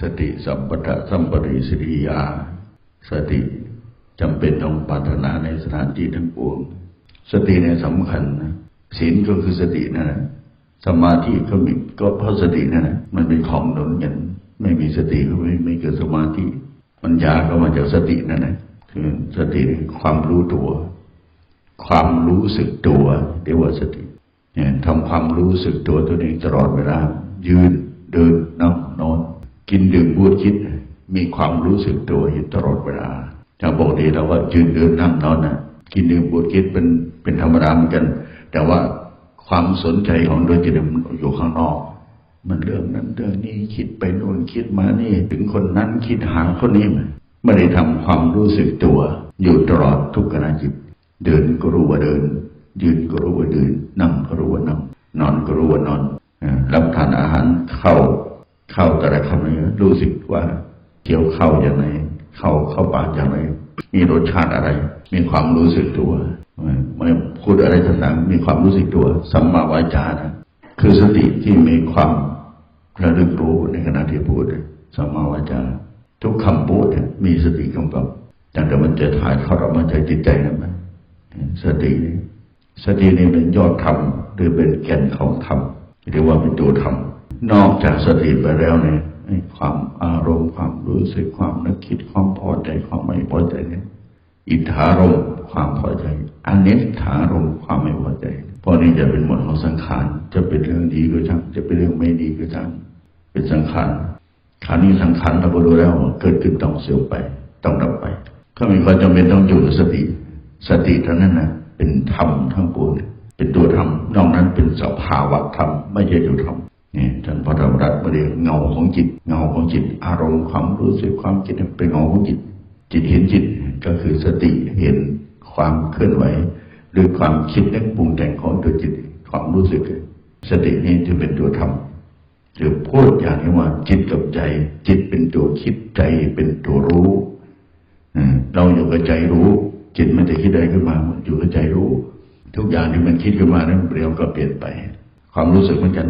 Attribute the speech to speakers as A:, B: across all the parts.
A: สติสัมปทะสัมปริสิริยา สติจำเป็นต้องปรารถนาในสถานที่ทั้งปวง สติเนี่ยสำคัญนะศีลก็คือสตินั่นแหละสมาธิก็มีก็เพราะสตินั่นแหละมันเป็นของหนุนกันไม่มีสติก็ไม่ไม่เกิดสมาธิปัญญาก็มาจากสตินั่นแหละคือสติคือความรู้ตัว ความรู้สึกตัวเรียกว่าสติเนี่ยทำความรู้สึกตัวตัวเองตลอดเวลายืนเดินนั่งนอน กินดื่มพูดคิด มีความรู้สึกตัวอยู่ตลอดเวลาถ้าปกติเราก็ยืนเดินนั่งนอนนะกินดื่มพูดคิดเป็นเป็นธรรมดาเหมือนกัน แต่ว่าความสนใจของโดยจิตมันอยู่ข้างนอก มันเรื่องนั้นเรื่องนี้คิดไปโน่นคิดมานี่ ถึงคนนั้นคิดหาคนนี้มาไม่ได้ทำความรู้สึกตัว อยู่ตลอดทุกขณะจิต เดินก็รู้ว่าเดิน ยืนก็รู้ว่ายืนนั่งก็รู้ว่านั่งนอนก็รู้ว่านอนรับทานอาหารเข้า เข้าแต่ละคำนี้รู้สึกว่าเกี่ยวเข้าอย่างไรเข้าเข้าปากอย่างไรมีรสชาติอะไร มีความรู้สึกตัวไม่พูดอะไรต่างๆมีความรู้สึกตัว สัมมาวาจานะคือสติที่มีความระลึกรู้ในขณะที่พูดสัมมาวาจา ทุกคำพูดมีสติกำกับแต่แต่มันจะถ่ายทอดออกมาจากจิตใจนั้นไหมสตินี่สตินี่เป็นยอดธรรมหรือเป็นแก่นของธรรมเรียกว่าเป็นตัวธรรม นอกจากสติไปแล้วเนี่ยความอารมณ์ความรู้สึกความนึกคิดความพอใจความไม่พอใจเนี่ยอิทธารมความพอใจอันเนตถารมความไม่พอใจเพราะนี่จะเป็นหมดของสังขารจะเป็นเรื่องดีก็ช่างจะเป็นเรื่องไม่ดีก็ช่างเป็นสังขารคราวนี้สังขารเราก็รู้แล้วเกิดขึ้นต้องเสื่อมไป ต้องดับไป ก็มีความจำเป็นต้องอยู่กับสติ สติเท่านั้นนะเป็นธรรมทั้งปวงเป็นตัวธรรมนอกนั้นเป็นสภาวะธรรมไม่ใช่ตัวธรรม นี่ท่านพระธรรมรัตน์เรียกเงาของจิต เงาของจิต อารมณ์ความรู้สึกความคิดเป็นเงาของจิต จิตเห็นจิตก็คือสติเห็นความเคลื่อนไหว หรือความคิดนึกปรุงแต่งของตัวจิตความรู้สึก สตินี้จะเป็นตัวธรรมหรือพูดอย่างนี้ว่าจิตกับใจ จิตเป็นตัวคิดใจเป็นตัวรู้เราอยู่กับใจรู้ จิตมันจะคิดอะไรขึ้นมาอยู่กับใจรู้ ทุกอย่างที่มันคิดขึ้นมานั้นเดี๋ยวก็เปลี่ยนไป ความรู้สึกเหมือนกัน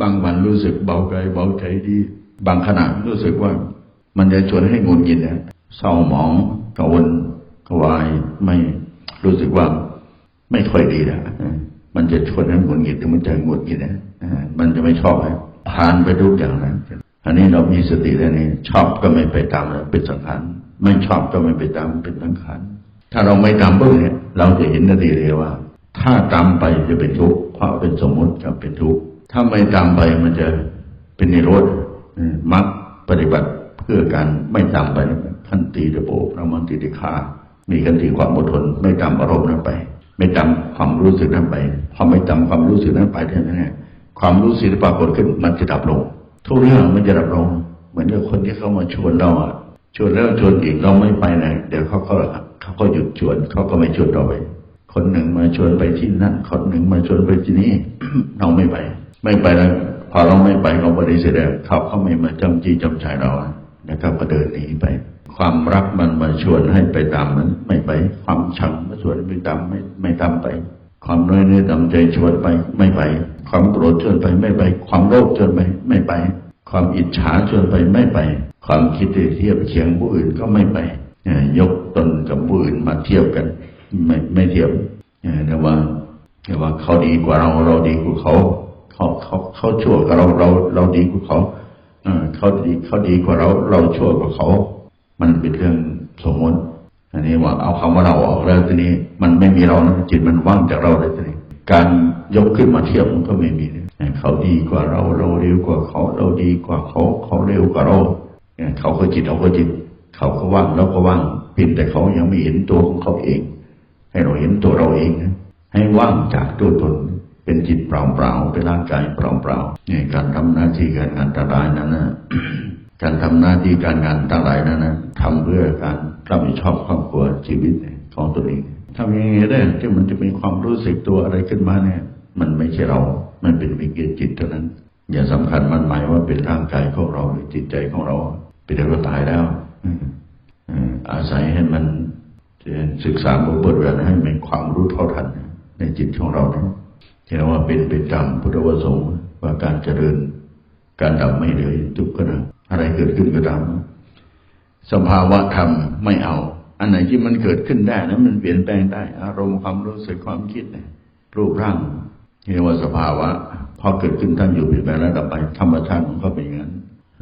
A: บางวันรู้สึกเบากายเบาใจดี บางขณะรู้สึกว่า มันจะชวนให้งุนกินนะเศร้าหมองกวลกวายไม่รู้สึกว่าไม่ค่อยดีนะมันจะชวนให้งุนกินถึงมันจะงุนกินนะมันจะไม่ชอบผ่านไปทุกอย่างนะอันนี้เรามีสติแล้วนี่ชอบก็ไม่ไปตามเป็นสังขารไม่ชอบก็ไม่ไปตามเป็นสังขารถ้าเราไม่ตามปุ๊บเนี่ย เราจะเห็นทันทีเลยว่า ถ้าตามไปจะเป็นทุกข์เพราะเป็นสมมติจะเป็นทุกข์ ถ้าไม่ตามไปมันจะเป็นนิโรธมักปฏิบัติเพื่อการไม่ตามไปขันติตะโปพระมันติติคามีกันติความอดทน ไม่ตามอารมณ์นั้นไป ไม่ตามความรู้สึกนั้นไปพอไม่ตามความรู้สึกนั้นไปเท่านั้นเองความรู้สึกที่ปรากฏขึ้นมันจะดับลง ทุกเรื่องมันจะดับลง เหมือนกับคนที่เขามาชวนเราอะชวนแล้วชวนอีกเราไม่ไปไหนเดี๋ยวเขาก็เขาก็หยุดชวนเขาก็ไม่ชวนเราไป คนหนึ่งมาชวนไปที่นั่นคนหนึ่งมาชวนไปที่นี่เราไม่ไป ไม่ไปแล้วพอเราไม่ไปเราปฏิเสธแล้วเขาเขาไม่มาจำจีจำใจเรานะครับก็เดินหนีไป ความรักมันมาชวนให้ไปตามมันไม่ไป ความชังมาชวนไปตามไม่ไม่ตามไป ความน้อยเนื้อต่ำใจชวนไปไม่ไป ความโกรธชวนไปไม่ไป ความโลภชวนไปไม่ไป ความอิจฉาชวนไปไม่ไป ความคิดเทียบเคียงผู้อื่นก็ไม่ไปยกตนกับผู้อื่นมาเทียบกัน ไม่ไม่เทียบแต่ว่าแต่ว่าเขาดีกว่าเราเราดีกว่าเขา เขาเขาเขาชั่วกว่เราเราเราดีกว่าเขาเขาดีเขาดีกว่าเรา เราชั่วกว่าเขา มันเป็นเรื่องสมมติอันนี้ว่าเอาคำว่าเราออกแล้วทีนี้ มันไม่มีเรานะจิตมันว่างจากเราเลยทีนี้การยกขึ้นมาเทียบมันก็ไม่มีเขาดีกว่าเราเราเร็วกว่าเขาเราดีกว่าเขาเขาเร็วกว่าเราเขาก็จิตเราก็จิต เขาก็ว่างเราก็ว่างเพียงแต่เขายังไม่เห็นตัวของเขาเอง ให้เราเห็นตัวเราเองนะให้ว่างจากตัวตน เป็นจิตเปล่าๆเป็นร่างกายเปล่าๆนี่การทำหน้าที่การงานต่างๆนั้นนะการทำหน้าที่การงานต่างๆนั้นนะทำเพื่อการรับผิดชอบครอบครัวชีวิตของตัวเองทำยังไงได้ที่มันจะมีความรู้สึกตัวอะไรขึ้นมาเนี่ย มันไม่ใช่เรา มันเป็นวิญญาณจิตเท่านั้น อย่าสำคัญมันหมายว่าเป็นร่างกายของเราหรือจิตใจของเราเป็นเราตายแล้วอาศัยให้มันศึกษาบทบทเรียนให้มีความรู้เท่าทันในจิตของเราเนี่ย ที่เราว่าเป็นไปตามพุทธวสงฆ์ว่าการเจริญ การดับไม่เลยทุกขณะอะไรเกิดขึ้นก็ตามสภาวะธรรมไม่เอา อันไหนที่มันเกิดขึ้นได้นั้นมันเปลี่ยนแปลงได้ อารมณ์ความรู้สึกความคิดเนี่ยรูปร่างเรียกว่าสภาวะพอเกิดขึ้นตั้งอยู่เปลี่ยนแปลงแล้วดับไปธรรมชาติของเขาเป็นอย่างนั้น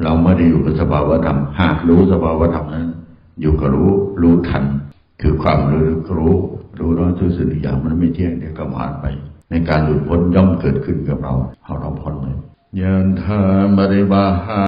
A: เราไม่ได้อยู่กับสภาวะธรรมหากรู้สภาวะธรรมนั้น อยู่กับรู้รู้ทัน คือความรู้รู้รู้ว่าทุกสิ่งอย่างมันไม่เที่ยงเดี๋ยวก็ผ่านไป ในการหลุดพ้นย่อมเกิดขึ้นกับเราเราเราพ้นเลยยันทามริวาหา